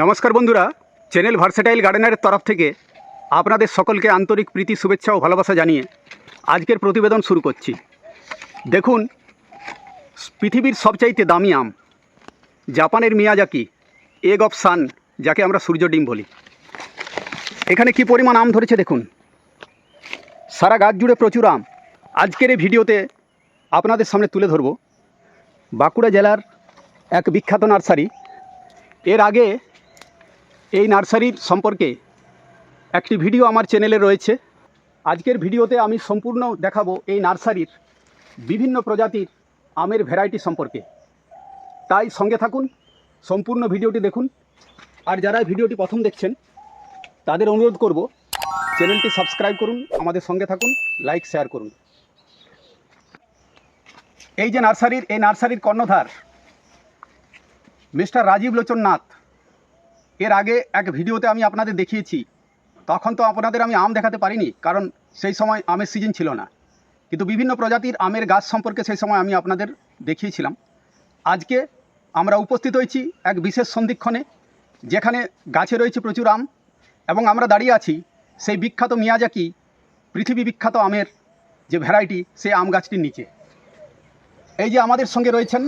নমস্কার বন্ধুরা channel versatile গার্ডেনারের তরফ থেকে আপনাদের সকলকে আন্তরিক প্রীতি, শুভেচ্ছা ও ভালোবাসা জানিয়ে আজকের প্রতিবেদন শুরু করছি। দেখুন, পৃথিবীর সবচাইতে দামি আম জাপানের মিয়াজাকি এগ অফ সান যাকে আমরা সূর্য ডিম বলি। এখানে কি পরিমাণ আম ধরেছে দেখুন? সারা গাছ জুড়ে প্রচুর আম। আজকের এই ভিডিওতে আপনাদের সামনে তুলে ধরব। বাঁকুড়া জেলার এক বিখ্যাত নার্সারি। এর আগে এই নার্সারির সম্পর্কে একটি ভিডিও আমার চ্যানেলে রয়েছে। আজকের ভিডিওতে আমি সম্পূর্ণ দেখাবো এই নার্সারির বিভিন্ন প্রজাতির আমের ভ্যারাইটি সম্পর্কে। তাই সঙ্গে থাকুন, সম্পূর্ণ ভিডিওটি দেখুন। আর যারা ভিডিওটি প্রথম দেখছেন, তাদের অনুরোধ করব, চ্যানেলটি সাবস্ক্রাইব করুন, আমাদের সঙ্গে থাকুন, লাইক, শেয়ার করুন। এই যে নার্সারির, এই নার্সারির কর্ণধার, মিস্টার রাজীব লোচন নাথ এর আগে এক ভিডিওতে আমি আপনাদের দেখিয়েছি। তখন তো আপনাদের আমি আম দেখাতে পারিনি, কারণ সেই সময় আমের সিজন ছিল না। কিন্তু বিভিন্ন প্রজাতির আমের গাছ সম্পর্কে সেই সময় আমি আপনাদের দেখিয়েছিলাম। আজকে আমরা উপস্থিত হয়েছি এক বিশেষ সন্ধিক্ষণে, যেখানে গাছে রয়েছে প্রচুর আম এবং আমরা দাঁড়িয়ে আছি সেই বিখ্যাত মিয়াজাকি পৃথিবী বিখ্যাত আমের যে ভ্যারাইটি, সেই আম গাছটির নিচে। এই যে আমাদের সঙ্গে রয়েছেন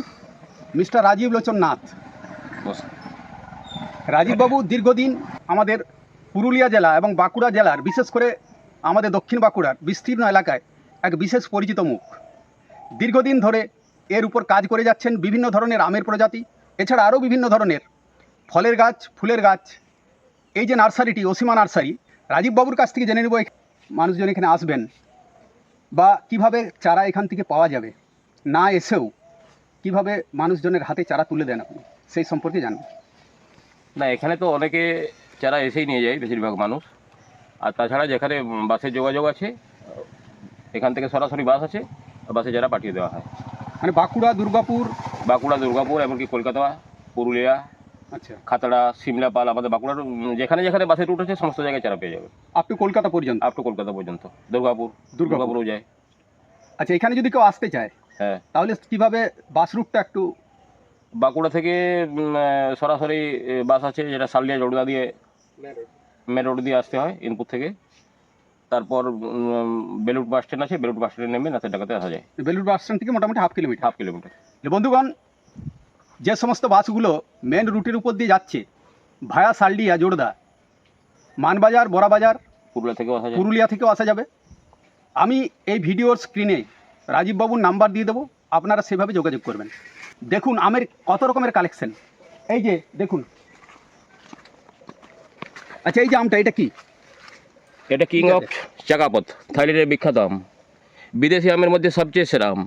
মিস্টার রাজীব লোচন নাথ রাজীববাবু দীর্ঘদিন আমাদের পুরুলিয়া জেলা এবং বাঁকুড়া জেলার, বিশেষ করে আমাদের দক্ষিণ বাঁকুড়ার বিস্তীর্ণ এলাকায় এক বিশেষ পরিচিত মুখ। দীর্ঘদিন ধরে এর উপর কাজ করে যাচ্ছেন বিভিন্ন ধরনের আমের প্রজাতি, এছাড়া আরও বিভিন্ন ধরনের ফলের গাছ, ফুলের গাছ। এই যে নার্সারিটি অসীমা নার্সারি, রাজীববাবুর কাছ থেকে জেনে নেব মানুষজন এখানে আসবেন বা কীভাবে চারা এখান থেকে পাওয়া যাবে। না এসেও কীভাবে মানুষজনের হাতে চারা তুলে দেন আপনি, সেই সম্পর্কে জানবেন না এখানে তো অনেকে চারা এসেই নিয়ে যায় বেশিরভাগ মানুষ। আর তাছাড়া যেখানে বাসের যোগাযোগ আছে এখান থেকে সরাসরি বাস আছে বাসে যারা পাঠিয়ে দেওয়া হয়। মানে বাঁকুড়া দুর্গাপুর? বাঁকুড়া দুর্গাপুর এমনকি কলকাতা পুরুলিয়া আচ্ছা। খাতড়া সিমলাপাল আমাদের বাঁকুড়ার যেখানে যেখানে বাসের রুট আছে সমস্ত জায়গায় চারা পেয়ে যাবে। আপ টু কলকাতা পর্যন্ত? আপ টু কলকাতা পর্যন্ত। দুর্গাপুর দুর্গাপুর। দুর্গাপুরও যায়। আচ্ছা এখানে যদি কেউ আসতে চায় হ্যাঁ। তাহলে কীভাবে বাস রুটটা একটু বাঁকুড়া থেকে সরাসরি বাস আছে যেটা সালিয়া জড়দা দিয়ে মেন রোড দিয়ে আসতে হয় ইনপুট থেকে। তারপর বেলুট বাস স্ট্যান্ড আছে বেলুট বাস স্ট্যান্ডে নেমে নাচের ডাকাতে আসা যায়। বেলুর বাস স্ট্যান্ড থেকে মোটামুটি হাফ কিলোমিটার। Half kilometre. বন্ধুগণ যে সমস্ত বাসগুলো মেন রুটের উপর দিয়ে যাচ্ছে ভায়া সালডিয়া জোড়দা মানবাজার বড়াবাজার পুরুলিয়া থেকেও আসা পুরুলিয়া থেকেও আসা যাবে। আমি এই ভিডিওর স্ক্রিনে রাজীববাবুর নাম্বার দিয়ে দেবো আপনারা সেভাবে যোগাযোগ করবেন। দেখুন আমের কত রকমের কালেকশন এই যে দেখুন। আচ্ছা এই যে আমটা এটা কি? এটা কিং অফ চাকাপথ থাইল্যান্ডের বিখ্যাত আম। বিদেশি আমের মধ্যে সবচেয়ে সেরা আম।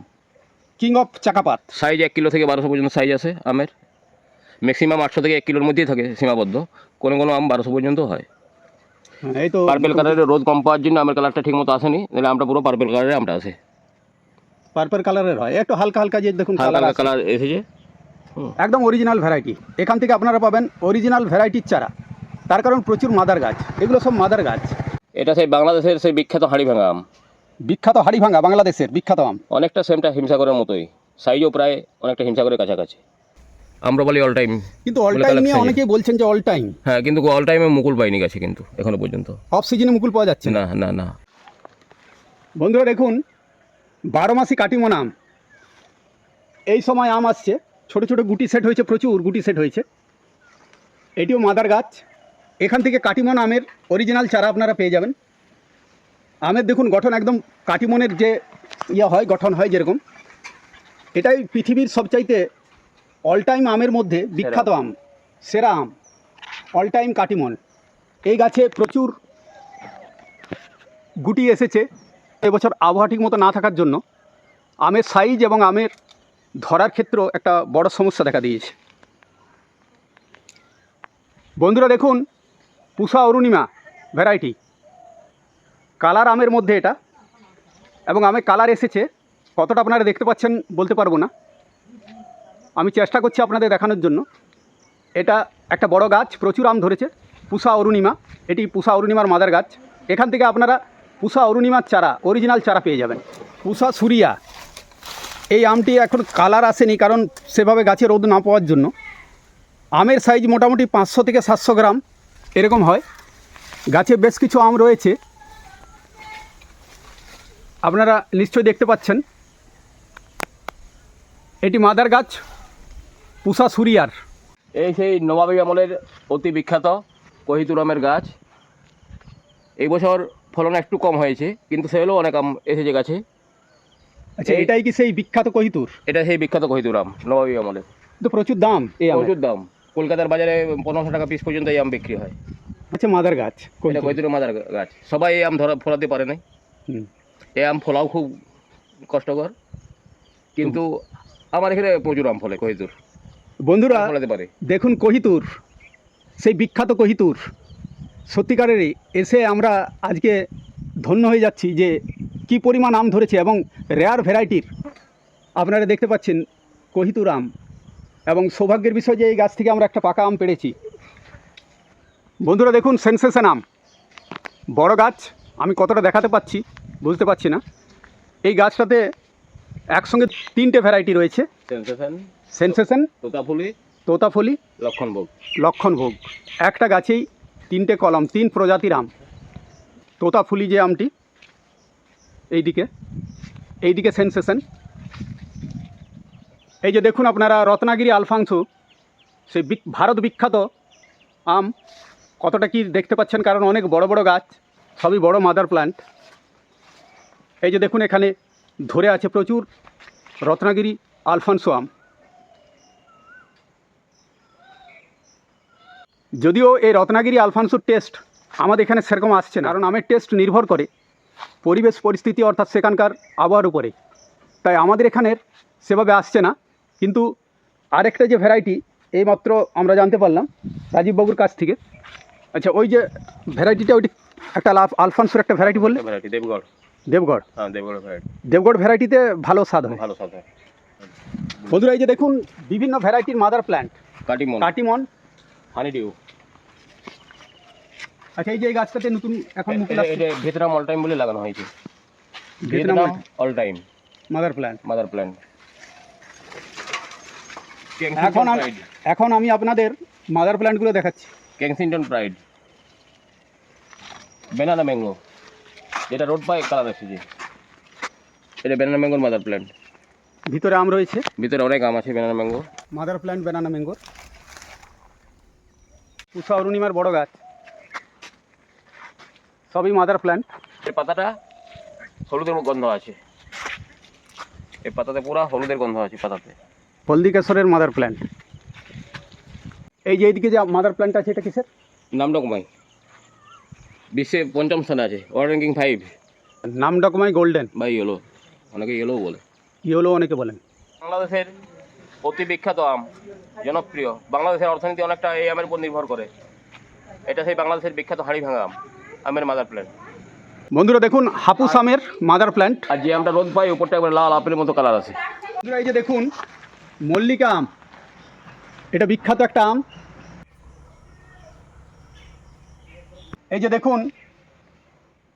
কিং অফ চাকাপাত সাইজ এক কিলো থেকে বারোশো পর্যন্ত সাইজ আছে আমের। ম্যাক্সিমাম আটশো থেকে এক কিলোর মধ্যেই থাকে সীমাবদ্ধ। কোনো কোনো আম বারোশো পর্যন্ত হয়। এই তো পার্পেল কালারের রোদ কম পাওয়ার জন্য আমের কালারটা ঠিক মতো আসেনি। নাহলে আমটা পুরো পার্পেল কালারের আমটা আছে। পার্পল কালারের হয়। একটু হালকা হালকা যে দেখুন হালকা কালার হালকা কালার এসেছে। একদম অরিজিনাল ভ্যারাইটি এখান থেকে আপনারা পাবেন অরিজিনাল ভ্যারাইটির চারা। তার কারণ প্রচুর মাদার গাছ। এগুলো সব মাদার গাছ। এটা সেই বাংলাদেশের সেই বিখ্যাত হাড়ি ভাঙা আম। বিখ্যাত হাড়িভাঙ্গা বাংলাদেশের বিখ্যাত আম। অনেকটা সেমটা হিমসাগরের মতোই। সাইজও প্রায় অনেকটা হিমসাগরের কাছাকাছি। আমরা বলি অল টাইম কিন্তু অল টাইম নিয়ে অনেকেই বলছেন যে অল টাইম হ্যাঁ কিন্তু অল টাইমে মুকুল পাইনি গেছে কিন্তু এখনও পর্যন্ত। অফ সিজনে মুকুল পাওয়া যাচ্ছে না না না। বন্ধুরা দেখুন বারো মাসি কাটিমন আম এই সময় আম আসছে। ছোট ছোট গুটি সেট হয়েছে প্রচুর গুটি সেট হয়েছে। এটিও মাদার গাছ। এখান থেকে কাটিমন আমের অরিজিনাল চারা আপনারা পেয়ে যাবেন। আমের দেখুন গঠন একদম কাটিমনের যে ইয়ে হয় গঠন হয় যেরকম। এটাই পৃথিবীর সবচাইতে অল টাইম আমের মধ্যে বিখ্যাত আম সেরা আম। অল টাইম কাটিমন এই গাছে প্রচুর গুটি এসেছে। এবছর আবহাওয়া ঠিক মতো না থাকার জন্য আমের সাইজ এবং আমের ধরার ক্ষেত্রেও একটা বড় সমস্যা দেখা দিয়েছে। বন্ধুরা দেখুন, পুষা অরুণিমা ভ্যারাইটি কালার আমের মধ্যে এটা এবং আমের কালার এসেছে। কতটা আপনারা দেখতে পাচ্ছেন বলতে পারব না। আমি চেষ্টা করছি আপনাদের দেখানোর জন্য। এটা একটা বড় গাছ, প্রচুর আম ধরেছে। পুষা অরুণিমা, এটি পুষা অরুণিমার মাদার গাছ। এখান থেকে আপনারা পুষা অরুণিমার চারা অরিজিনাল চারা পেয়ে যাবেন। পুষা সুরিয়া, এই আমটি এখন কালার আসেনি কারণ সেভাবে গাছে রোদ না পাওয়ার জন্য। আমের সাইজ মোটামুটি পাঁচশো থেকে সাতশো গ্রাম, এরকম হয়। গাছে বেশ কিছু আম রয়েছে। আপনারা নিশ্চয়ই দেখতে পাচ্ছেন। এটি মাদার গাছ, পুষা সুরিয়ার। এই সেই নবাবী আমলের অতি বিখ্যাত কহিতুর আমের গাছ। এই বছর ফলন একটু কম হয়েছে কিন্তু সেগুলো অনেক আম এসেছে গাছে। আচ্ছা এটাই কি সেই বিখ্যাত কহিতুর? এটা সেই বিখ্যাত কহিতুর আম নবাবী আমলের। তো প্রচুর দাম এই প্রচুর দাম। কলকাতার বাজারে পনেরোশো টাকা পিস পর্যন্ত এই আম বিক্রি হয়। আচ্ছা মাদার গাছ এটা কহিতুর। মাদার গাছ। সবাই এই আম ধরা ফলাতে পারে নাই। এই আম ফলাও খুব কষ্টকর কিন্তু আমার এখানে প্রচুর আম ফলে কহিতুর। বন্ধুরা ফলাতে পারে। দেখুন কহিতুর সেই বিখ্যাত কহিতুর। সত্যিকারেরই এসে আমরা আজকে ধন্য হয়ে যাচ্ছি যে কি পরিমাণ আম ধরেছে এবং রেয়ার ভ্যারাইটির আপনারা দেখতে পাচ্ছেন কহিতুর আম এবং সৌভাগ্যের বিষয় যে এই গাছ থেকে আমরা একটা পাকা আম পেড়েছি বন্ধুরা দেখুন সেন্সেশন আম। বড় গাছ আমি কতটা দেখাতে পাচ্ছি বুঝতে পারছি না। এই গাছটাতে একসঙ্গে তিনটে ভ্যারাইটি রয়েছে। Sensation sensation Totafuli Totafuli Lakshmanbhog. Lakshmanbhog. একটা গাছেই তিনটে কলম, তিন প্রজাতির আম। তোতাফুলি যে আমটি, এইদিকে এইদিকে সেন্সেশন এই যে দেখুন আপনারা, রত্নাগিরি আলফাংসু, সেই ভারত বিখ্যাত আম, কতটা কি দেখতে পাচ্ছেন? কারণ অনেক বড় বড় গাছ, সবই বড় মাদার প্ল্যান্ট এই যে দেখুন এখানে ধরে আছে প্রচুর রত্নাগিরি আলফানসো আম। যদিও এই রত্নাগিরি আলফানসুর টেস্ট আমাদের এখানে সেরকম আসছে না কারণ আমের টেস্ট নির্ভর করে পরিবেশ পরিস্থিতি অর্থাৎ সেখানকার আবহাওয়ার উপরে। তাই আমাদের এখানের সেভাবে আসছে না কিন্তু আরেকটা যে ভ্যারাইটি এইমাত্র আমরা জানতে পারলাম রাজীববাবুর কাছ থেকে। আচ্ছা ওই যে ভ্যারাইটিটা ওইটি একটা আলফানসুর একটা ভ্যারাইটি বললে? ভ্যারাইটি দেবগড়। দেবগড়? হ্যাঁ দেবগড় ভ্যারাইটি দেবগড় ভ্যারাইটিতে ভালো স্বাদ হয়। ভালো স্বাদ হয়। বন্ধুরা এই যে দেখুন বিভিন্ন ভ্যারাইটির mother plant Katimon. Katimon honeydew আচ্ছা এই যে এই গাছটাতে নতুন এখন মুকুল আসছে। এটা ভিয়েতনাম অল টাইম বলে লাগানো হয়েছে। Vietnam all time mother plant mother plant এখন এখন আমি আপনাদের মাদার প্ল্যান্টগুলো দেখাচ্ছি। কেংসিংটন প্রাইড বেনানা ম্যাঙ্গো যেটা রোড পাই কালার এসেছে। এটা বেনানা ম্যাঙ্গোর মাদার প্ল্যান্ট ভিতরে আম রয়েছে। ভিতরে অনেক আম আছে banana mango mother plant banana ম্যাঙ্গোর Pusa অরুণিমার বড় গাছ। সবই মাদার প্ল্যান্ট এই পাতাটা হলুদের গন্ধ আছে। এই পাতাতে পুরো হলুদের গন্ধ আছে পাতাতে। হলদি কেশরের মাদার প্ল্যান্ট এই যে এইদিকে যে মাদার প্ল্যান্ট আছে এটা কিসের? নামটা কমাই বিশ্বে পঞ্চম স্থানে আছে ওয়ার্ল্ড র্যাঙ্কিং ফাইভ নাম ডকুমাই গোল্ডেন বা ইয়েলো অনেকে ইয়েলো বলে। ইয়েলো অনেকে বলেন। বাংলাদেশের অতি বিখ্যাত আম জনপ্রিয়। বাংলাদেশের অর্থনীতি অনেকটা এই আমের উপর নির্ভর করে। এটা সেই বাংলাদেশের বিখ্যাত হাড়ি ভাঙা আম আমের মাদার প্ল্যান্ট বন্ধুরা দেখুন হাপুস আমের মাদার প্ল্যান্ট আর যে আমটা রোদ পাই উপরটা একবার লাল আপেলের মতো কালার আছে। বন্ধুরা এই যে দেখুন মল্লিকা আম। এটা বিখ্যাত একটা আম। এই যে দেখুন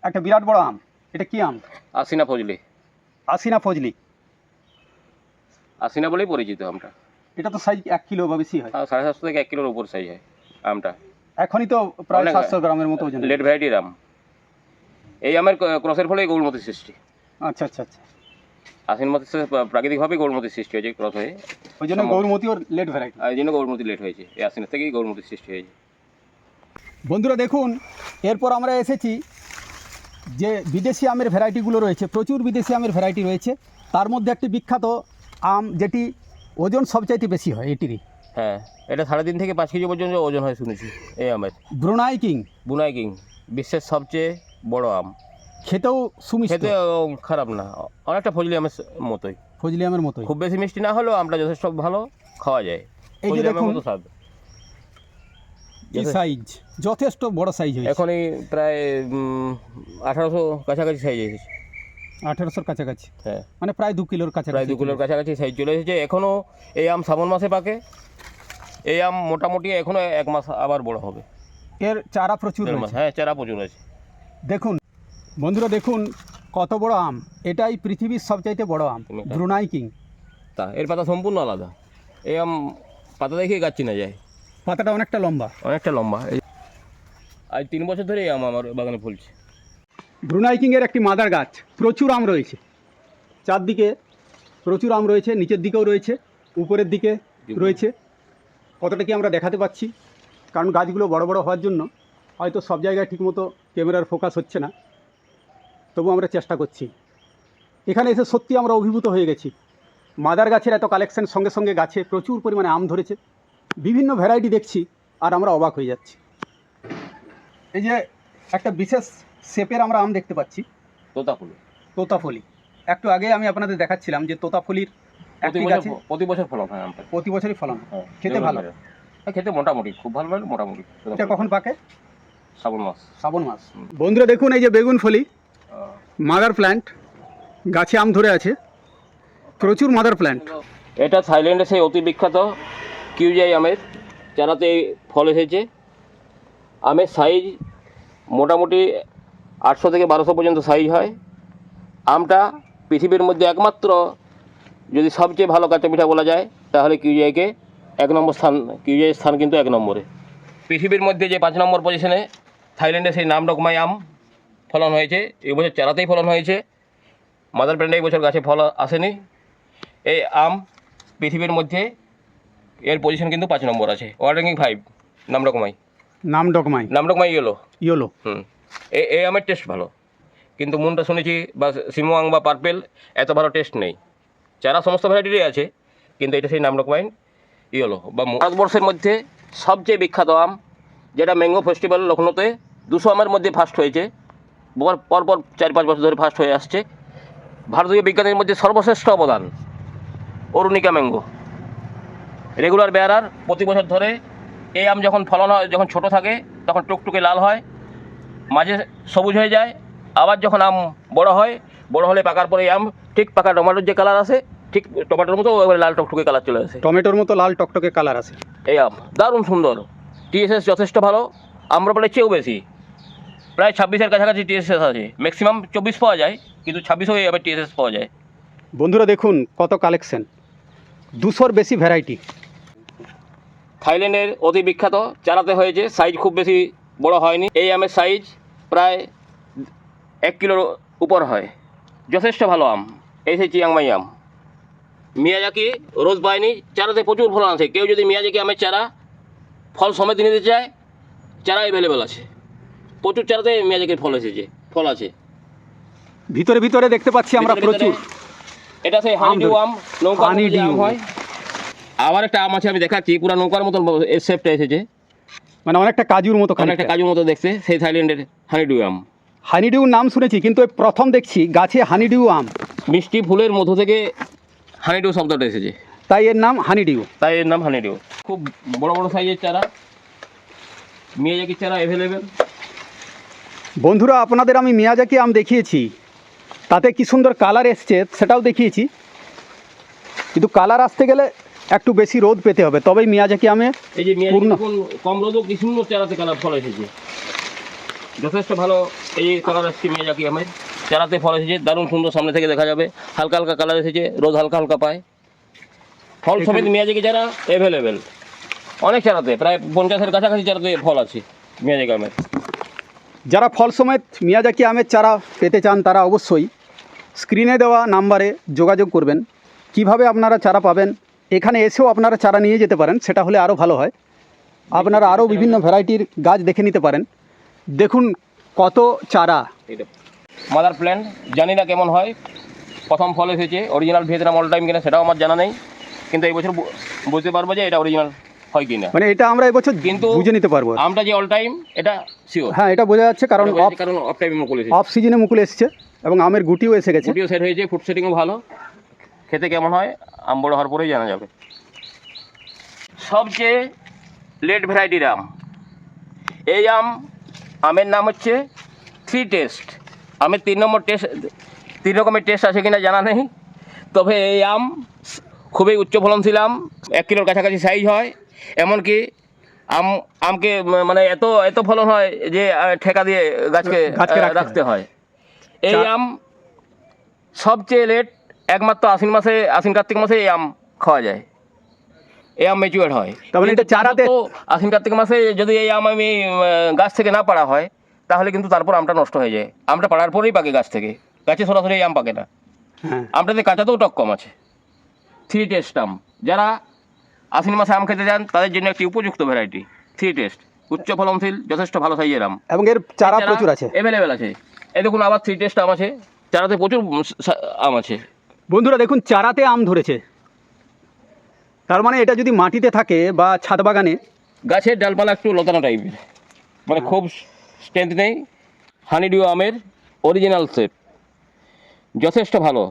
একটা বিরাট বড় আম। এটা কি আম? আসিনা ফজলি। আসিনা ফজলি। আসিনা বলেই পরিচিত আমটা। এটা তো সাইজ এক কিলো বা বেশি হয়। আর সাড়ে সাতশো থেকে এক কিলোর উপর সাইজ হয় আমটা। এখনই তো প্রায় সাতশো গ্রামের মতো ওজন। লেট ভ্যারাইটির আম এই আমের ক্রসের ফলে গৌরমতি সৃষ্টি। আচ্ছা আচ্ছা আচ্ছা। আসিন মতো প্রাকৃতিকভাবেই গৌরমতি সৃষ্টি হয়েছে ক্রস হয়ে। ওই জন্য। গৌরমতি ওর লেট ভ্যারাইটি এই জন্য গৌরমতি লেট হয়েছে। এই আসিনের থেকেই গৌরমতি সৃষ্টি হয়েছে। বন্ধুরা দেখুন এরপর আমরা এসেছি যে বিদেশি আমের ভ্যারাইটিগুলো রয়েছে প্রচুর বিদেশি আমের ভ্যারাইটি রয়েছে। তার মধ্যে একটি বিখ্যাত আম যেটি ওজন সবচাইতে বেশি হয় এটিরই হ্যাঁ এটা সাড়ে তিন থেকে পাঁচ কেজি পর্যন্ত ওজন হয় শুনেছি এই আমের। Brunei king. বুনাই কিং বিশ্বের সবচেয়ে বড় আম। খেতেও সুমিষ্ট। খেতে খারাপ না অনেকটা ফজলি আমের মতোই। ফজলি আমের মতোই। খুব বেশি মিষ্টি না হলেও আমটা যথেষ্ট ভালো খাওয়া যায়। এই যে ফজলি আমের দেখুন মতো স্বাদ। কি সাইজ যথেষ্ট বড় সাইজ হয়েছে। এখনই প্রায় আঠারোশো কাছাকাছি সাইজ এসেছে আঠেরোশোর কাছাকাছি। হ্যাঁ। মানে প্রায় দু কিলোর প্রায় কাছাকাছি দু কিলোর কাছাকাছি সাইজ চলে এসেছে। এখনও এই আম শ্রাবণ মাসে পাকে। এই আম মোটামুটি এখনও এক মাস আবার বড় হবে। এর চারা প্রচুর হ্যাঁ চারা প্রচুর আছে দেখুন বন্ধুরা দেখুন কত বড় আম। এটাই পৃথিবীর সবচাইতে বড় আম ব্রুনাই কিং। তা এর পাতা সম্পূর্ণ আলাদা। এই আম পাতা দেখে গাছ চিনা যায়। পাতাটা অনেকটা লম্বা। অনেকটা লম্বা। আজ তিন বছর ধরে এই আম আমার বাগানে ফলছে। ব্রুনাই কিংয়ের একটি মাদার গাছ। প্রচুর আম রয়েছে। চারদিকে প্রচুর আম রয়েছে নিচের দিকেও রয়েছে উপরের দিকে রয়েছে। কতটা কি আমরা দেখাতে পাচ্ছি? কারণ গাছগুলো বড় বড় হওয়ার জন্য হয়তো সব জায়গায় ঠিকমতো ক্যামেরার ফোকাস হচ্ছে না। তবু আমরা চেষ্টা করছি। এখানে এসে সত্যি আমরা অভিভূত হয়ে গেছি। মাদার গাছের এত কালেকশন সঙ্গে সঙ্গে গাছে প্রচুর পরিমাণে আম ধরেছে। বিভিন্ন ভ্যারাইটি দেখছি আর আমরা অবাক হয়ে যাচ্ছি। এই যে একটা বিশেষ শেপের আমরা আম দেখতে পাচ্ছি। তোতা ফুল তোতাফলি। একটু আগে আমি আপনাদের দেখাচ্ছিলাম যে তোতাফলির প্রতি একটি বছর গাছে প্রতি বছর ফলন হয় আমটা। প্রতি বছরই ফলন হয়। হ্যাঁ, খেতে ভালো। হ্যাঁ, খেতে মোটামুটি খুব ভালো লাগে মোটামুটি এটা কখন পাকে? শ্রাবণ মাস। শ্রাবণ মাস। বন্ধুরা দেখুন এই যে বেগুন ফলি মাদার প্ল্যান্ট গাছে আম ধরে আছে। প্রচুর মাদার প্ল্যান্ট। এটা থাইল্যান্ডে সেই অতি বিখ্যাত কিউজাই আমের চারাতে ফল এসেছে। আমের সাইজ মোটামুটি আটশো থেকে বারোশো পর্যন্ত সাইজ হয়। আমটা পৃথিবীর মধ্যে একমাত্র যদি সবচেয়ে ভালো কাঁচা পিঠা বলা যায় তাহলে কিউজাইকে এক নম্বর স্থান কিউজাইয়ের স্থান কিন্তু এক নম্বরে। পৃথিবীর মধ্যে যে পাঁচ নম্বর পজিশনে থাইল্যান্ডে সেই নাম ডকমাই আম ফলন হয়েছে। এবছর চারাতেই ফলন হয়েছে। মাদার প্ল্যান্টে এই বছর গাছে ফল আসেনি। এই আম পৃথিবীর মধ্যে এর পজিশন কিন্তু পাঁচ নম্বর আছে। ওয়ার্ড র্যাঙ্কিং ফাইভ নামডকমাই নাম ডকমাই নামডকমাই ইয়েলো ইয়োলো হুম। এই এই আমের টেস্ট ভালো। কিন্তু মুনটা শুনেছি বা সিমোয়াং বা পার্পেল এত ভালো টেস্ট নেই। চারা সমস্ত ভ্যারাইটিরই আছে, কিন্তু এটা সেই নামডকমাইন ইয়েলো বা ভারতবর্ষের মধ্যে সবচেয়ে বিখ্যাত আম, যেটা ম্যাঙ্গো ফেস্টিভ্যাল লখনৌতে দুশো আমের মধ্যে ফার্স্ট হয়েছে। পর- পরপর চার পাঁচ বছর ধরে ফার্স্ট হয়ে আসছে। ভারতীয় বিজ্ঞানের মধ্যে সর্বশ্রেষ্ঠ অবদান অরুণিকা ম্যাঙ্গো। রেগুলার বেয়ারার প্রতি বছর ধরে এই আম যখন ফলন হয়, যখন ছোট থাকে, তখন টুকটুকে লাল হয়। মাঝে সবুজ হয়ে যায়। আবার যখন আম বড় হয় বড় হলে পাকার পরে এই আম ঠিক পাকা টমেটোর যে কালার আসে ঠিক টমেটোর মতো লাল টকটকে কালার চলে আসে। টমেটোর মতো লাল টকটকে কালার আছে এই আম দারুণ সুন্দর। টিএসএস যথেষ্ট ভালো আমরা বলে চেয়েও বেশি। প্রায় ছাব্বিশের কাছাকাছি টিএসএস আছে। ম্যাক্সিমাম চব্বিশ পাওয়া যায় কিন্তু ছাব্বিশও এবার টিএসএস পাওয়া যায়। বন্ধুরা দেখুন কত কালেকশন দুশোর বেশি ভ্যারাইটি থাইল্যান্ডের অতি বিখ্যাত চালাতে হয়েছে। সাইজ খুব বেশি বড় হয়নি। এই আমের সাইজ প্রায় এক কিলোর উপর হয়। যথেষ্ট ভালো আম। এই সেই চিয়াংমাই আম। মিয়াজাকি রোজ পায়নি চারাতে প্রচুর ফলন আছে। কেউ যদি মিয়াজাকি আমের চারা ফল সমেত নিতে চায় চারা অ্যাভেলেবেল আছে। প্রচুর চারাতে মিয়াজাকির ফল এসেছে ফল আছে। ভিতরে ভিতরে দেখতে পাচ্ছি আমরা প্রচুর। এটা সেই হানিডিউ আম নৌকা আম হয়। আবার একটা আম আছে আমি দেখাচ্ছি পুরো নৌকার মতন শেপটা এসেছে। মানে অনেকটা কাজুর মতো অনেকটা কাজুর মতো দেখতে সেই থাইল্যান্ডের হানিডিউ আম। হানিডিউ নাম শুনেছি কিন্তু প্রথম দেখছি গাছে হানিডিউ আম। মিষ্টি ফুলের মধ্য থেকে হানিডিউ শব্দটা এসেছে। তাই এর নাম হানিডিউ তাই এর নাম হানিডিউ খুব বড় বড় সাইজের চারা। মিয়াজাকি চারা অ্যাভেলেবেল বন্ধুরা আপনাদের আমি মিয়াজাকি আম দেখিয়েছি। তাতে কি সুন্দর কালার এসছে সেটাও দেখিয়েছি। কিন্তু কালার আসতে গেলে একটু বেশি রোদ পেতে হবে। তবেই মিয়াজাকি আমে এই যে মিয়াজাকি কম রোদও কি সুন্দর চারাতে কালার ফল এসেছে? যথেষ্ট ভালো এই কালার আসছে মিয়াজাকি আমের চারাতে ফল এসেছে দারুণ সুন্দর সামনে থেকে দেখা যাবে। হালকা হালকা কালার এসেছে রোদ হালকা হালকা পায়। ফল সমেত মিয়াজাকি চারা অ্যাভেলেবেল অনেক চারাতে প্রায় পঞ্চাশের কাছাকাছি চারাতে ফল আছে মিয়াজাকি আমের। যারা ফল সমেত মিয়াজাকি আমের চারা পেতে চান তারা অবশ্যই স্ক্রিনে দেওয়া নাম্বারে যোগাযোগ করবেন। কীভাবে আপনারা চারা পাবেন এখানে এসেও আপনারা চারা নিয়ে যেতে পারেন সেটা হলে আরও ভালো হয়। আপনারা আরও বিভিন্ন ভ্যারাইটির গাছ দেখে নিতে পারেন। দেখুন কত চারা। মাদার প্ল্যান্ট জানি না কেমন হয়। প্রথম ফল এসেছে অরিজিনাল ভিয়েতনাম অল টাইম কিনা সেটাও আমার জানা নেই। কিন্তু এই বছর বুঝতে পারব যে এটা অরিজিনাল হয় কি না মানে এটা আমরা এবছর কিন্তু বুঝে নিতে পারব। আমটা যে অল টাইম এটা শিওর হ্যাঁ এটা বোঝা যাচ্ছে কারণ অফ কারণ অফ টাইমে মুকুল এসেছে। অফ সিজনে মুকুল এসেছে এবং আমের গুটিও এসে গেছে। গুটিও সেট হয়েছে ফুড সেটিংও ভালো। খেতে কেমন হয়? আম বড় হওয়ার পরেই জানা যাবে। সবচেয়ে লেট ভ্যারাইটির আম। এই আম আমের নাম হচ্ছে থ্রি টেস্ট আমের তিন নম্বর টেস্ট তিন রকমের টেস্ট আছে কিনা জানা নেই। তবে এই আম খুবই উচ্চ ফলনশীল আম এক কিলোর কাছাকাছি সাইজ হয়। এমনকি আম আমকে মানে এত এত ফলন হয় যে ঠেকা দিয়ে গাছকে রাখতে হয়। এই আম সবচেয়ে লেট একমাত্র আশ্বিন মাসে আশ্বিন কার্তিক মাসে এই আম খাওয়া যায়। এই আম ম্যাচিওর হয়। তার মানে এটা চারাতে- তো আশ্বিন কার্তিক মাসে যদি এই আম আমি গাছ থেকে না পাড়া হয় তাহলে কিন্তু তারপর আমটা নষ্ট হয়ে যায়। আমটা পাড়ার পরেই পাকে গাছ থেকে। গাছে সরাসরি এই আম পাকে না। হ্যাঁ। আমটাতে কাঁচাতেও টক কম আছে। থ্রি টেস্ট আম। যারা আশ্বিন মাসে আম খেতে যান তাদের জন্য একটি উপযুক্ত ভ্যারাইটি থ্রি টেস্ট উচ্চ ফলনশীল যথেষ্ট ভালো সাইজের আম। এবং এর চারা প্রচুর আছে। অ্যাভেলেবেল আছে। এই দেখুন আবার থ্রি টেস্ট আম আছে। চারাতে প্রচুর আম আছে। বন্ধুরা দেখুন চারাতে আম ধরেছে। তার মানে এটা যদি মাটিতে থাকে বা ছাদ বাগানে গাছের ডালপালা একটু লতানো টাইপের মানে খুব স্ট্রেংথ নেই। হানিডিউ আমের অরিজিনাল শেপ যথেষ্ট ভালো।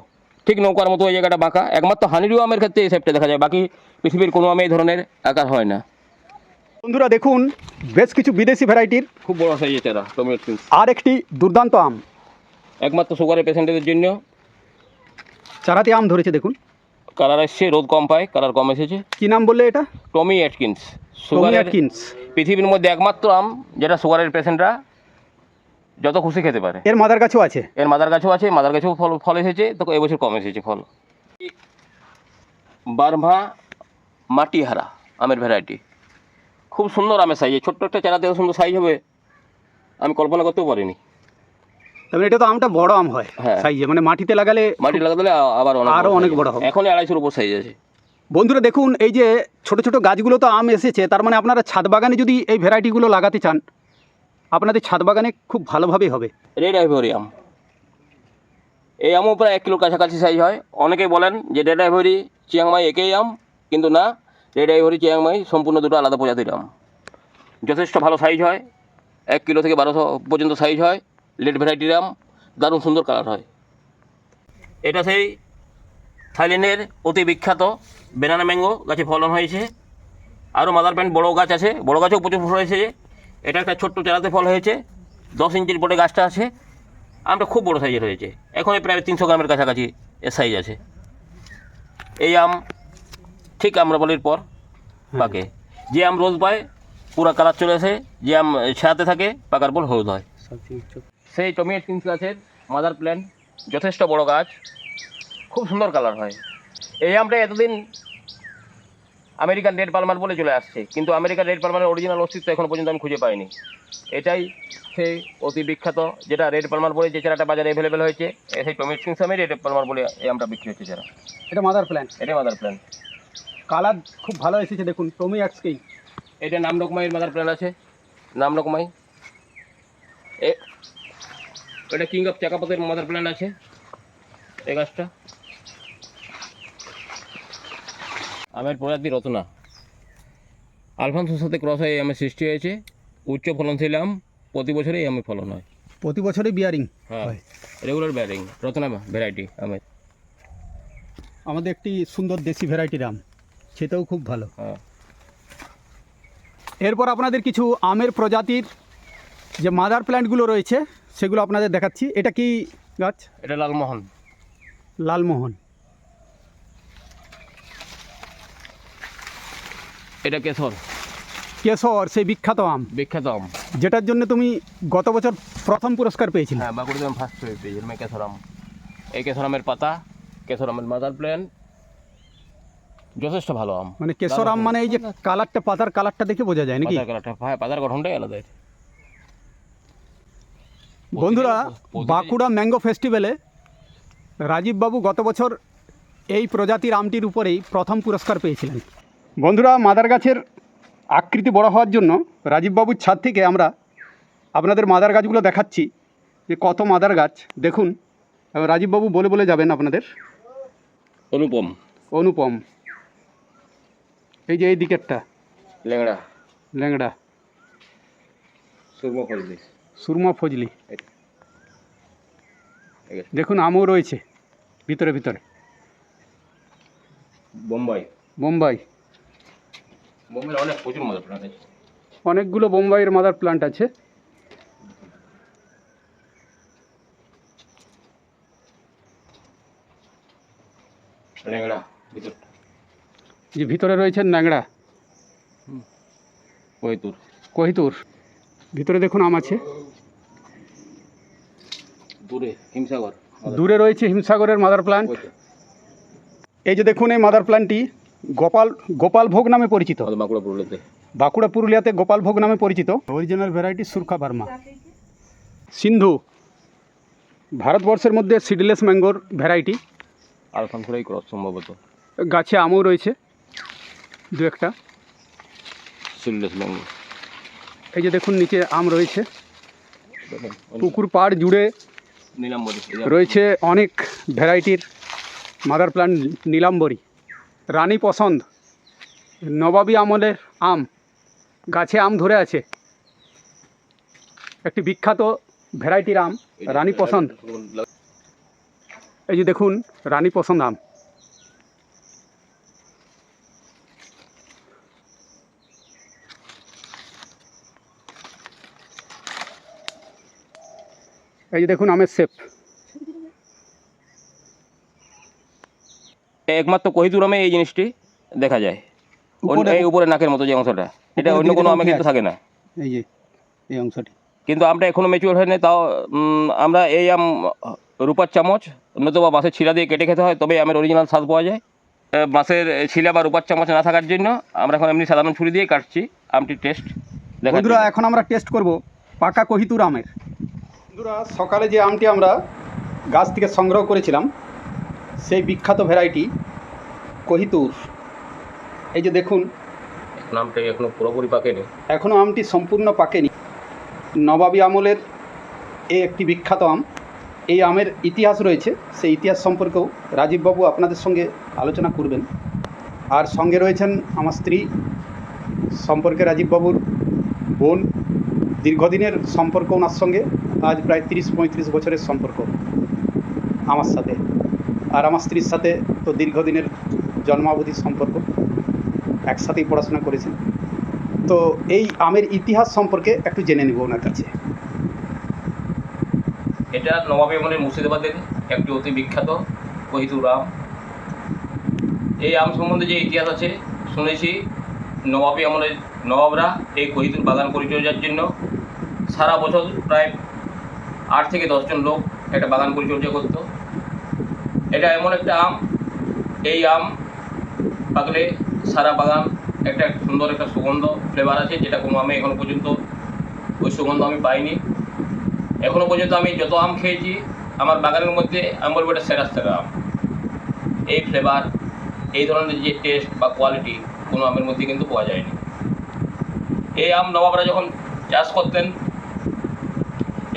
ঠিক নৌকার মতো ওই জায়গাটা বাঁকা। একমাত্র হানিডিউ আমের ক্ষেত্রে এই শেপটা দেখা যায়। বাকি পৃথিবীর কোনো আমে এই ধরনের আকার হয় না। বন্ধুরা দেখুন বেশ কিছু বিদেশি ভ্যারাইটির খুব বড় সাইজের চারা টমেটো আর একটি দুর্দান্ত আম। একমাত্র সুগারের পেশেন্টদের জন্য চারাতে আম ধরেছে দেখুন। কালার এসছে রোদ কম পায় কালার কম এসেছে। কি নাম বললে এটা? টমি অ্যাটকিন্স। টমি সুগারের অ্যাটকিন্স। পৃথিবীর মধ্যে একমাত্র আম যেটা সুগারের পেশেন্টরা যত খুশি খেতে পারে। এর মাদার গাছও আছে? এর মাদার গাছও আছে মাদার গাছেও ফল ফল এসেছে তো এবছর কম এসেছে ফল। বারভা মাটিহারা আমের ভ্যারাইটি খুব সুন্দর আমের সাইজ ছোট্ট একটা চারাতে এত সুন্দর সাইজ হবে। আমি কল্পনা করতেও পারিনি। মানে এটা তো আমটা বড় আম হয় হ্যাঁ। সাইজে মানে মাটিতে লাগালে মাটি আ- আবার আরও অনেক। বড় হবে। এখনই আড়াইশোর উপর সাইজ আছে। বন্ধুরা দেখুন এই যে ছোট ছোট গাছগুলো তো আম এসেছে তার মানে আপনারা ছাদ বাগানে যদি এই ভ্যারাইটিগুলো লাগাতে চান আপনাদের ছাদ বাগানে খুব ভালোভাবেই হবে। রেড আইভরি আম। এই আমও প্রায় এক কিলোর কাছাকাছি সাইজ হয়। অনেকেই বলেন যে রেড আইভরি চিয়াংমাই একই আম কিন্তু না রেড আইভরি চিয়াংমাই সম্পূর্ণ দুটো আলাদা প্রজাতির আম। যথেষ্ট ভালো সাইজ হয়। এক কিলো থেকে বারোশো পর্যন্ত সাইজ হয়। লেড ভ্যারাইটির আম দারুণ সুন্দর কালার হয়। এটা সেই থাইল্যান্ডের অতি বিখ্যাত বেনানা ম্যাঙ্গো গাছে ফলন হয়েছে। আরও মাদার প্যান্ট বড়ো গাছ আছে, বড়ো গাছেও প্রচুর ফল হয়েছে। এটা একটা ছোট্ট চারাতে ফল হয়েছে, দশ ইঞ্চির পরে গাছটা আছে। আমটা খুব বড় সাইজের হয়েছে। এখন প্রায় তিনশো গ্রামের কাছাকাছি এর সাইজ আছে। এই আম ঠিক আমরা বলির পর পাকে। যে আম রোজ পায়, পুরা কালার চলে আসে। যে আম ছায়াতে থাকে, পাকার পর হলুদ হয়। সেই টমেটো কিংস গাছের মাদার প্ল্যান্ট যথেষ্ট বড় গাছ খুব সুন্দর কালার হয়। এই আমটা এতদিন আমেরিকান রেড পালমার বলে চলে আসছে কিন্তু আমেরিকান রেড পালমারের অরিজিনাল অস্তিত্ব এখনও পর্যন্ত আমি খুঁজে পাইনি। এটাই সেই অতি বিখ্যাত যেটা রেড পালমার বলে যে চারাটা বাজারে অ্যাভেলেবেল হয়েছে সেই টমেটো আমের রেড পালমার বলে এই আমটা বিক্রি হচ্ছে চারা এটা মাদার প্ল্যান এটাই মাদার প্ল্যান কালার খুব ভালো এসেছে দেখুন টমি এক্সকেই এটা নামডকমাইয়ের মাদার প্ল্যান আছে। নামডকমাই এ এটা কিং অফ চাকাপাতের মাদার প্ল্যান আছে। এই গাছটা। আমের প্রজাতি রচনা আলফানসোর সাথে ক্রস হয়ে আমের সৃষ্টি হয়েছে। উচ্চ ফলনশীল আম প্রতি বছরেই আমের ফলন হয়। প্রতি বছরই বিয়ারিং হ্যাঁ। রেগুলার ব্যারিং রচনা ভ্যারাইটি আমের। আমাদের একটি সুন্দর দেশি ভ্যারাইটির আম। খেতেও খুব ভালো। হ্যাঁ। এরপর আপনাদের কিছু আমের প্রজাতির যে মাদার প্ল্যান্টগুলো রয়েছে সেগুলো আপনাদের দেখাচ্ছি। এটা কি গাছ? এটা লালমোহন। লালমোহন। এটা কেশর। কেশর সেই বিখ্যাত আম। বিখ্যাত আম। যেটার জন্য তুমি গত বছর প্রথম পুরস্কার পেয়েছিলে। হ্যাঁ বাঁকুড়াতে আমি ফার্স্ট হয়ে পেয়েছি। আমি। কেশরাম এই কেশরামের পাতা কেশর আমের মাদার প্ল্যান যথেষ্ট ভালো আম। মানে কেশর আম মানে এই যে কালারটা পাতার কালারটা দেখে বোঝা যায় নাকি? পাতার কালারটা হ্যাঁ পাতার গঠনটাই আলাদা। বন্ধুরা বাঁকুড়া ম্যাঙ্গো ফেস্টিভ্যালে রাজীববাবু গত বছর এই প্রজাতির আমটির উপরেই প্রথম পুরস্কার পেয়েছিলেন। বন্ধুরা মাদার গাছের আকৃতি বড় হওয়ার জন্য রাজীববাবুর ছাদ থেকে আমরা আপনাদের মাদার গাছগুলো দেখাচ্ছি যে কত মাদার গাছ। দেখুন এবং রাজীববাবু বলে বলে যাবেন আপনাদের। অনুপম। অনুপম। এই যে এই দিকেরটা। ল্যাংড়া। ল্যাংড়া। সুরমা ফলদি সুরমা ফজলি। দেখুন আমও রয়েছে ভিতরে ভিতরে। বোম্বাই। বোম্বাই। বোম্বাইয়ের অনেক প্রচুর মাদার প্ল্যান আছে। অনেকগুলো বোম্বাইয়ের মাদার প্লান্ট আছে। যে ভিতরে রয়েছেন ন্যাংড়া। কৈতুর কহিতুর। ভিতরে দেখুন আম আছে। দূরে হিমসাগর। দূরে রয়েছে হিমসাগরের মাদার প্লান্ট এই যে দেখুন এই মাদার প্লান্টটি গোপাল গোপাল ভোগ নামে পরিচিত। বাঁকুড়া পুরুলিয়াতে। বাঁকুড়া পুরুলিয়াতে গোপাল ভোগ নামে পরিচিত। Original variety Surkha Burma. Sindhu ভারতবর্ষের মধ্যে সিডলেস ম্যাঙ্গোর ভ্যারাইটি আলফানসোরাই ক্রস সম্ভবত। গাছে আমও রয়েছে দু একটা। সিললেস ম্যাঙ্গো এই যে দেখুন নিচে আম রয়েছে। পুকুর পাড় জুড়ে রয়েছে অনেক ভ্যারাইটির মাদার প্লান্ট নীলাম্বরী। রানী পছন্দ। নবাবী আমলের আম গাছে আম ধরে আছে। একটি বিখ্যাত ভ্যারাইটির আম রানী পছন্দ। এই যে দেখুন রানী পছন্দ আম। এই দেখুন আমের শেপ। একমাত্র কহিতুরামে এই জিনিসটি দেখা যায়। উপরে- এই উপরে নাকের মতো যে অংশটা। এটা অন্য কোনো আমে কিন্তু থাকে না। এই যে এই অংশটি। কিন্তু আমটা এখনও ম্যাচিওর হয়নি তাও আমরা এই আম রূপার চামচ নতুবা বাঁশের ছিলা দিয়ে কেটে খেতে হয় তবে আমের অরিজিনাল স্বাদ পাওয়া যায়। বাঁশের ছিলা বা রূপার চামচ না থাকার জন্য আমরা এখন এমনি সাধারণ ছুরি দিয়ে কাটছি আমটির টেস্ট দেখা বন্ধুরা এখন আমরা টেস্ট করব পাকা কহিতুর আমের। বন্ধুরা সকালে যে আমটি আমরা গাছ থেকে সংগ্রহ করেছিলাম সেই বিখ্যাত ভ্যারাইটি কহিতুর। এই যে দেখুন আমটা এখনও পুরোপুরি পাকেনি। এখনও আমটি সম্পূর্ণ পাকেনি। নবাবী আমলের এই একটি বিখ্যাত আম। এই আমের ইতিহাস রয়েছে সেই ইতিহাস সম্পর্কেও রাজীববাবু আপনাদের সঙ্গে আলোচনা করবেন। আর সঙ্গে রয়েছেন আমার স্ত্রী সম্পর্কে রাজীববাবুর বোন দীর্ঘদিনের সম্পর্ক ওনার সঙ্গে। আজ প্রায় তিরিশ পঁয়ত্রিশ বছরের সম্পর্ক আমার সাথে। আর আমার স্ত্রীর সাথে তো দীর্ঘদিনের জন্মাবধি সম্পর্ক, একসাথেই পড়াশোনা করেছেন। তো এই আমের ইতিহাস সম্পর্কে একটু জেনে নেব ওনার কাছে। এটা নবাবী আমলের মুর্শিদাবাদের একটি অতি বিখ্যাত কহিতুর আম। এই আম সম্বন্ধে যে ইতিহাস আছে, শুনেছি নবাবী আমলের নবাবরা এই কহিতুর বাগান পরিচর্যার জন্য সারা বছর প্রায় আট থেকে দশজন লোক একটা বাগান পরিচর্যা করত। এটা এমন একটা আম, এই আম পাকলে সারা বাগান একটা সুন্দর একটা সুগন্ধ ফ্লেভার আছে, যেটা কোনো আমে এখনও পর্যন্ত ওই সুগন্ধ আমি পাইনি। এখনও পর্যন্ত আমি যত আম খেয়েছি, আমার বাগানের মধ্যে আমি বলব এটা সেরা সেরা আম। এই ফ্লেভার এই ধরনের যে টেস্ট বা কোয়ালিটি কোনো আমের মধ্যে কিন্তু পাওয়া যায়নি। এই আম নবাবরা যখন চাষ করতেন,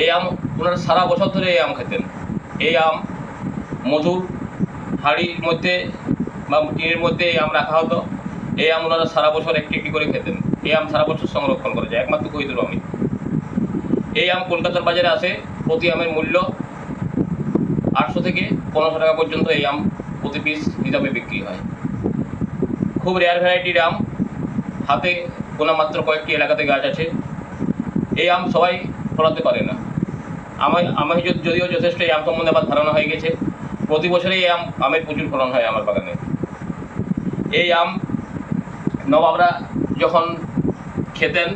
এই আম ওনারা সারা বছর ধরে এই আম খেতেন। এই আম মধুর হাঁড়ির মধ্যে বা টিনের মধ্যে এই আম রাখা হতো। এই আম ওনারা সারা বছর একটি একটি করে খেতেন। এই আম সারা বছর সংরক্ষণ করা যায়। একমাত্র কহিদুর আমি। এই আম কলকাতার বাজারে আসে প্রতি আমের মূল্য আটশো থেকে পনেরোশো টাকা পর্যন্ত এই আম প্রতি পিস হিসাবে বিক্রি হয়। খুব রেয়ার ভ্যারাইটির আম। হাতে গোনা মাত্র কয়েকটি এলাকাতে গাছ আছে। এই আম সবাই ফলাতে পারে না। আমি যদি- যদিও যথেষ্ট এই আম সম্বন্ধে আমার ধারণা হয়ে গেছে, প্রতি বছরই এই আম, আমের প্রচুর ফলন হয় আমার বাগানে। এই আম নবাবরা যখন খেতেন,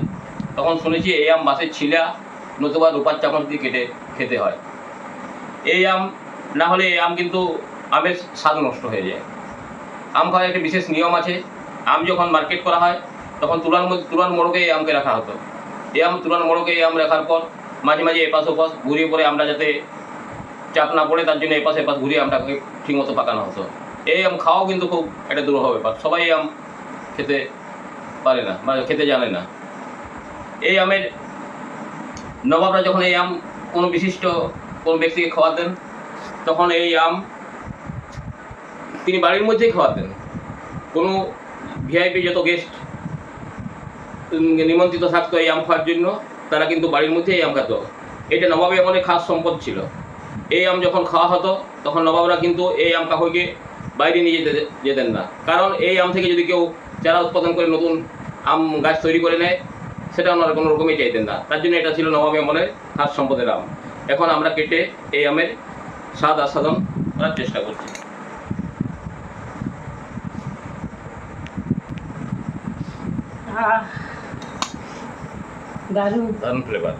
তখন শুনেছি এই আম বাসের ছিলা নতুবা রূপার চামচ দিয়ে কেটে খেতে হয়। এই আম না হলে এই আম কিন্তু আমের স্বাদ নষ্ট হয়ে যায়। আম খাওয়ার একটা বিশেষ নিয়ম আছে, আম যখন মার্কেট করা হয়, তখন তুলার তুলার মোড়কে এই আমকে রাখা হতো। এই আম তুলার মোড়কে এই আম রাখার পর মাঝে মাঝে এপাশ ওপাশ ঘুরিয়ে পরে আমরা যাতে চাপ না পড়ে, তার জন্য এপাশ এপাশ ঘুরিয়ে আমটাকে ঠিকমতো পাকানো হতো। এই আম খাওয়াও কিন্তু খুব একটা দুরূহ ব্যাপার। সবাই আম খেতে পারে না বা খেতে জানে না। এই আমের নবাবরা যখন এই আম কোনো বিশিষ্ট কোনো ব্যক্তিকে খাওয়াতেন তখন এই আম তিনি বাড়ির মধ্যেই খাওয়াতেন কোনো ভিআইপি যত গেস্ট নিমন্ত্রিত থাকতো এই আম খাওয়ার জন্য তারা কিন্তু বাড়ির মধ্যে এই আম খেত। এটা নবাবী আমলের খাস সম্পদ ছিল। এই আম যখন খাওয়া হতো তখন নবাবরা কিন্তু এই আম কাকুকে বাইরে নিয়ে যেতে যেতেন না। কারণ এই আম থেকে যদি কেউ চারা উৎপাদন করে নতুন আম গাছ তৈরি করে নেয় সেটা ওনারা কোনো রকমই চাইতেন না। তার জন্য এটা ছিল নবাবী আমলের খাস সম্পদের আম। এখন আমরা কেটে এই আমের স্বাদ আস্বাদন করার চেষ্টা করছি। আহ, দারুণ দারুণ ফ্লেভার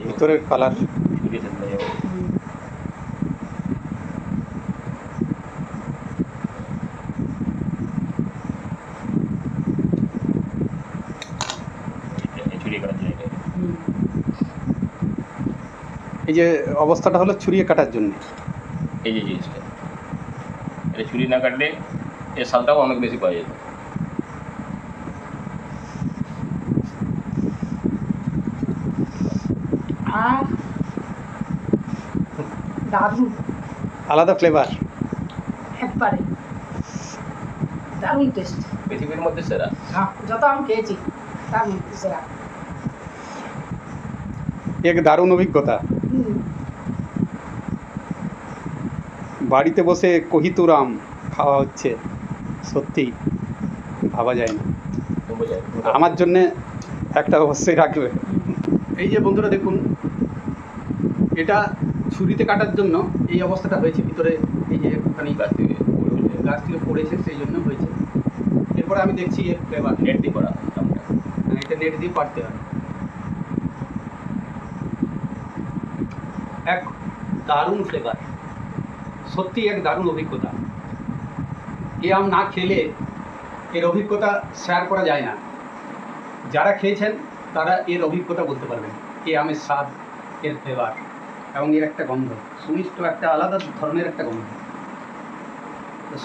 ভিতরের কালার এই যে অবস্থাটা হলো ছুরিয়ে কাটার জন্য এই যে জিনিসটা এটা ছুরি না কাটলে এর স্বাদটাও অনেক বেশি পাওয়া যেত আর দারুণ। আলাদা ফ্লেভার একবারে। দারুণ টেস্ট পৃথিবীর মধ্যে সেরা। হ্যাঁ যত আম খেয়েছি তার মধ্যে সেরা এক দারুণ অভিজ্ঞতা। বাড়িতে বসে কহিতুর আম খাওয়া হচ্ছে সত্যি ভাবা যায় না। আমার জন্যে একটা অবশ্যই রাখবে। এই যে বন্ধুরা দেখুন, এটা ছুরিতে কাটার জন্য এই অবস্থাটা হয়েছে, ভিতরে এই যে একটুখানি গাছ থেকে গাছ পড়েছে, সেই জন্য হয়েছে। এরপরে আমি দেখছি ফ্লেভার নেট দিয়ে করা আমটা। এটা নেট দিয়ে পারতে হবে। এক দারুণ ফ্লেভার সত্যি এক দারুণ অভিজ্ঞতা। এ আম না খেলে এর অভিজ্ঞতা শেয়ার করা যায় না। যারা খেয়েছেন তারা এর অভিজ্ঞতা বলতে পারবেন। এ আমের স্বাদ এর ফ্লেভার এবং এর একটা গন্ধ। সুমিষ্ট একটা আলাদা ধরনের একটা গন্ধ।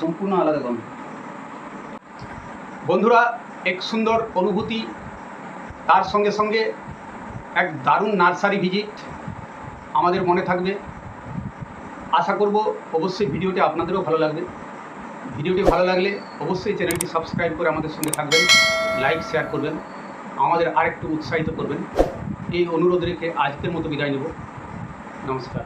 সম্পূর্ণ আলাদা গন্ধ। বন্ধুরা, এক সুন্দর অনুভূতি, তার সঙ্গে সঙ্গে এক দারুণ নার্সারি ভিজিট আমাদের মনে থাকবে। আশা করব অবশ্যই ভিডিওটি আপনাদেরও ভালো লাগবে। ভিডিওটি ভালো লাগলে অবশ্যই চ্যানেলটি সাবস্ক্রাইব করে আমাদের সঙ্গে থাকবেন। লাইক, শেয়ার করবেন। আমাদের আরেকটু উৎসাহিত করবেন। এই অনুরোধ রেখে আজকের মতো বিদায় নেব। নমস্কার।